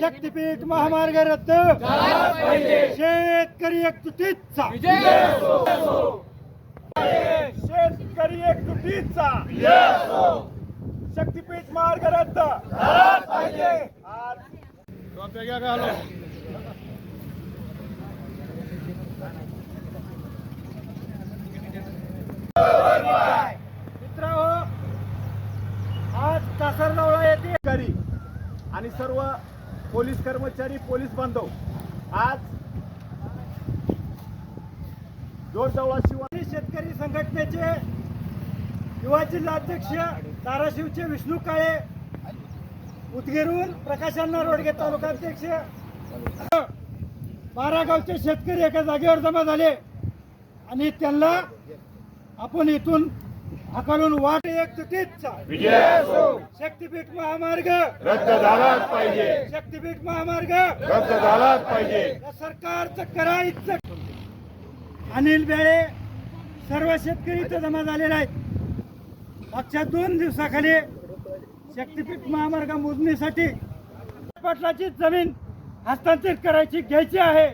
शक्तीपीठ महामार्ग रद्द. शेतकरी एकजुटीचा शेतकरी एकजुटीचा शक्तीपीठ मार्ग रद्द. आज मित्रांनो आज कासरगावला येते. घरी आणि सर्व पोलीस कर्मचारी पोलीस बांधव आज जोरजवळ शिवा शेतकरी संघटनेचे युवा जिल्हाध्यक्ष धाराशिवचे विष्णू काळे उदगीरहून प्रकाशांना रोडगे तालुकाध्यक्ष बारा गावचे शेतकरी एका जागेवर जमा झाले. आणि त्यांना आपण इथून हाकालून वाट एक चुकीचा शक्तीपीठ महामार्ग. रद्द झालाच पाहिजे. शक्तीपीठ महामार्ग. रद्द झालाच पाहिजे. या सरकारचं करायचं. अनिल बेळे सर्व शेतकरी इथं जमा झालेले आहेत. मागच्या दोन दिवसाखाली शक्तीपीठ महामार्ग मोजणीसाठी पाटलाची जमीन हस्तांतरित करायची घ्यायची आहे.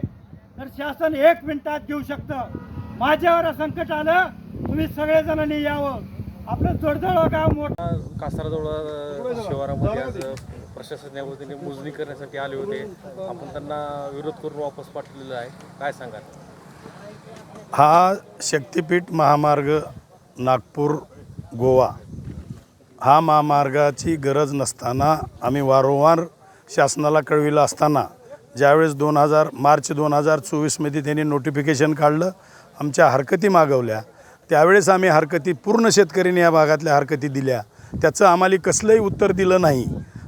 तर शासन एक मिनिटात घेऊ शकतं. माझ्यावर संकट आलं तुम्ही सगळेजणांनी यावं. आपलं जोडजोड गाव मोठं कासाराजवळ शिवारामध्ये आज प्रशासन या वतीने मोजणी करण्यासाठी आले होते. आपण त्यांना विरोध करून वापस पाठवलेला आहे. काय सांगाल? हा शक्तिपीठ महामार्ग नागपूर गोवा. हा महामार्गाची गरज नसताना आम्ही वारंवार शासनाला कळविलं असताना ज्यावेळेस दोन हजार मार्च दोन हजार चोवीसमध्ये त्यांनी नोटिफिकेशन काढलं आमच्या हरकती मागवल्या. त्यावेळेस आम्ही हरकती पूर्ण शेतकऱ्यांनी या भागातल्या हरकती दिल्या. त्याचं आम्हाला कसलंही उत्तर दिलं नाही.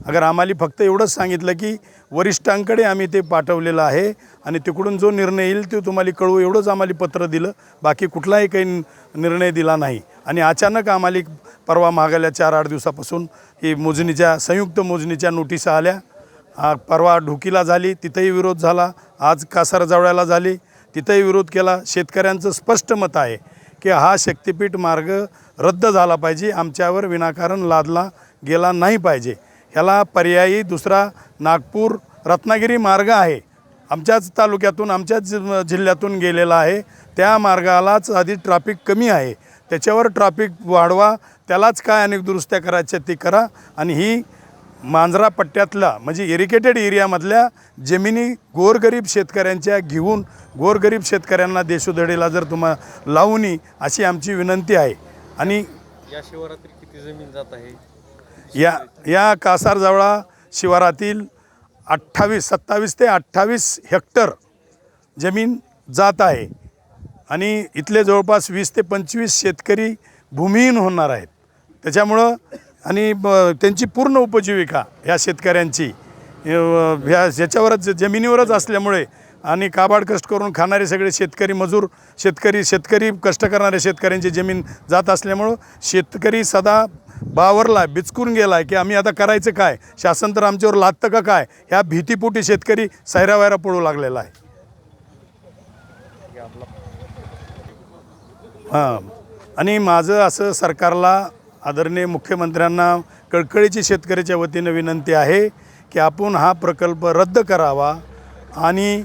अगर आम्हाला फक्त एवढंच सांगितलं की वरिष्ठांकडे आम्ही ते पाठवलेलं आहे आणि तिकडून जो निर्णय येईल तो तुम्हाला कळवू एवढंच आम्हाला पत्र दिलं. बाकी कुठलाही काही निर्णय दिला नाही. आणि अचानक आम्हाला परवा मागायला चार आठ दिवसापासून ही मोजणीच्या संयुक्त मोजणीच्या नोटिसा आल्या. परवा ढोकीला झाली तिथंही विरोध झाला. आज कासारजवळ्याला झाली. तिथंही विरोध केला. शेतकऱ्यांचं स्पष्ट मत आहे. की हा शक्तिपीठ मार्ग रद्द झाला पाहिजे आमच्यावर विनाकारण लादला गेला नाही पाहिजे. ह्याला पर्यायी दुसरा नागपूर रत्नागिरी मार्ग आहे. आमच्याच तालुक्यातून आमच्याच जिल्ह्यातून गेलेला आहे. त्या मार्गालाच आधी ट्रॅफिक कमी आहे. त्याच्यावर ट्रॅफिक वाढवा त्यालाच काय अनेक दुरुस्त्या करायच्या ती करा आणि ही मांजरा पट्ट्यातला म्हणजे इरिकेटेड एरियामधल्या जमिनी गोरगरीब शेतकऱ्यांच्या घेऊन गोरगरीब शेतकऱ्यांना देशोधडीला जर तुम्हा लावणी अशी आमची विनंती आहे. आणि या शिवारातील किती जमीन जात आहे? या या कासारजवळा शिवारातील अठ्ठावीस सत्तावीस ते अठ्ठावीस हेक्टर जमीन जात आहे. आणि इथले जवळपास वीस ते पंचवीस शेतकरी भूमिहीन होणार आहेत. त्याच्यामुळं आणि ब- त्यांची पूर्ण उपजीविका ह्या शेतकऱ्यांची. ह्या ह्याच्यावरच जमिनीवरच असल्यामुळे आणि काबाड कष्ट करून खाणारे सगळे शेतकरी मजूर शेतकरी शेतकरी कष्ट करणाऱ्या शेतकऱ्यांची जमीन जात असल्यामुळं शेतकरी सदा बावरला बिचकून गेला आहे की आम्ही आता करायचं काय? शासन तर आमच्यावर लादतं का काय? ह्या भीतीपोटी शेतकरी सैरावैरा पडू लागलेला आहे. हां. आणि माझं असं सरकारला आदरणीय मुख्यमंत्र्यांना कळकळीची शेतकऱ्याच्या वतीनं विनंती आहे की आपण हा प्रकल्प रद्द करावा आणि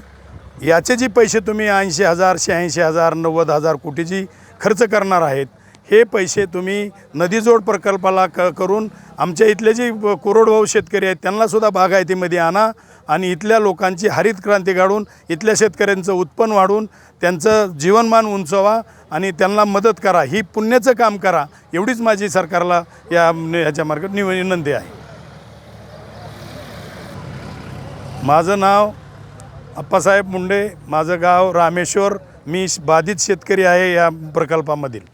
याचे जे पैसे तुम्ही ऐंशी हजार शहाऐंशी हजार नव्वद हजार कोटीची खर्च करणार आहेत हे पैसे तुम्ही नदीजोड प्रकल्पाला क करून आमच्या इथले जे ब- कोरडवाहू शेतकरी आहेत त्यांनासुद्धा बागायतीमध्ये आणा आणि इथल्या लोकांची हरित क्रांती काढून इथल्या शेतकऱ्यांचं उत्पन्न वाढवून त्यांचं जीवनमान उंचवा आणि त्यांना मदत करा. ही पुण्याचं काम करा. एवढीच माझी सरकारला या ह्याच्या मार्गात निव विनंती आहे. माझं नाव अप्पासाहेब मुंडे माझं गाव रामेश्वर. मी बाधित शेतकरी आहे या प्रकल्पामधील.